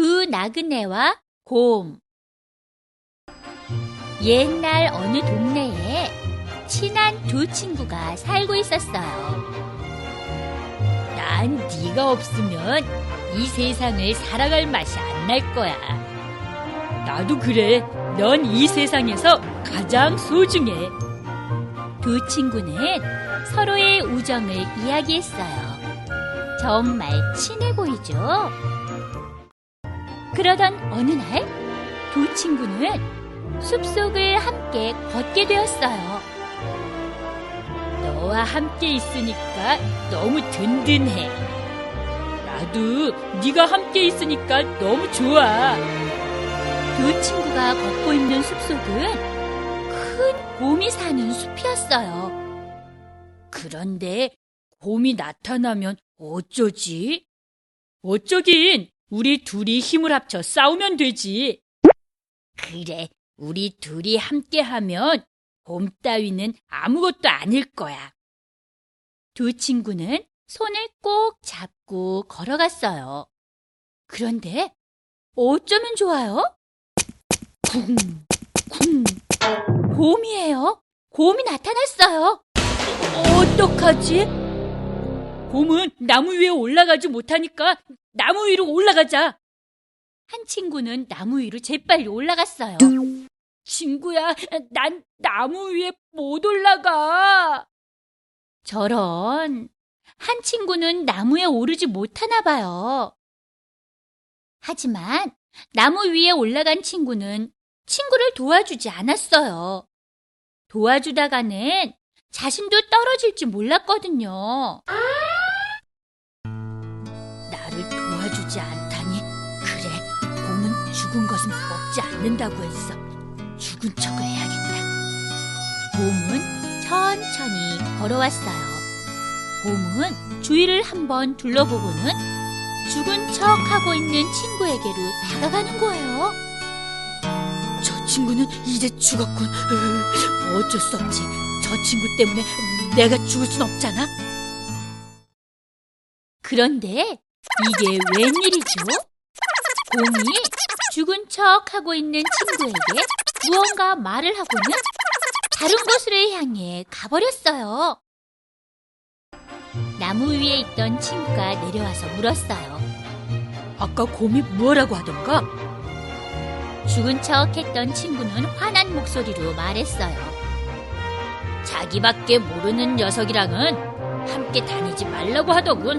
나그네와 곰 옛날 어느 동네에 친한 두 친구가 살고 있었어요. 난 네가 없으면 이 세상을 살아갈 맛이 안 날 거야. 나도 그래. 넌 이 세상에서 가장 소중해. 두 친구는 서로의 우정을 이야기했어요. 정말 친해 보이죠? 그러던 어느 날, 두 친구는 숲속을 함께 걷게 되었어요. 너와 함께 있으니까 너무 든든해. 나도 네가 함께 있으니까 너무 좋아. 두 친구가 걷고 있는 숲속은 큰 곰이 사는 숲이었어요. 그런데 곰이 나타나면 어쩌지? 어쩌긴 우리 둘이 힘을 합쳐 싸우면 되지. 그래, 우리 둘이 함께 하면 곰 따위는 아무것도 아닐 거야. 두 친구는 손을 꼭 잡고 걸어갔어요. 그런데 어쩌면 좋아요? 쿵, 쿵. 곰이에요. 곰이 나타났어요. 어떡하지? 곰은 나무 위에 올라가지 못하니까 나무 위로 올라가자. 한 친구는 나무 위로 재빨리 올라갔어요. 친구야, 난 나무 위에 못 올라가. 저런, 한 친구는 나무에 오르지 못하나 봐요. 하지만 나무 위에 올라간 친구는 친구를 도와주지 않았어요. 도와주다가는 자신도 떨어질지 몰랐거든요. 나 도와주지 않다니. 그래, 곰은 죽은 것은 먹지 않는다고 했어. 죽은 척을 해야겠다. 곰은 천천히 걸어왔어요. 곰은 주위를 한번 둘러보고는 죽은 척 하고 있는 친구에게로 다가가는 거예요. 저 친구는 이제 죽었군. 으, 어쩔 수 없지. 저 친구 때문에 내가 죽을 순 없잖아. 그런데 이게 웬일이죠? 곰이 죽은 척 하고 있는 친구에게 무언가 말을 하고는 다른 곳으로 향해 가버렸어요. 나무 위에 있던 친구가 내려와서 물었어요. 아까 곰이 뭐라고 하던가? 죽은 척 했던 친구는 화난 목소리로 말했어요. 자기밖에 모르는 녀석이랑은 함께 다니지 말라고 하더군.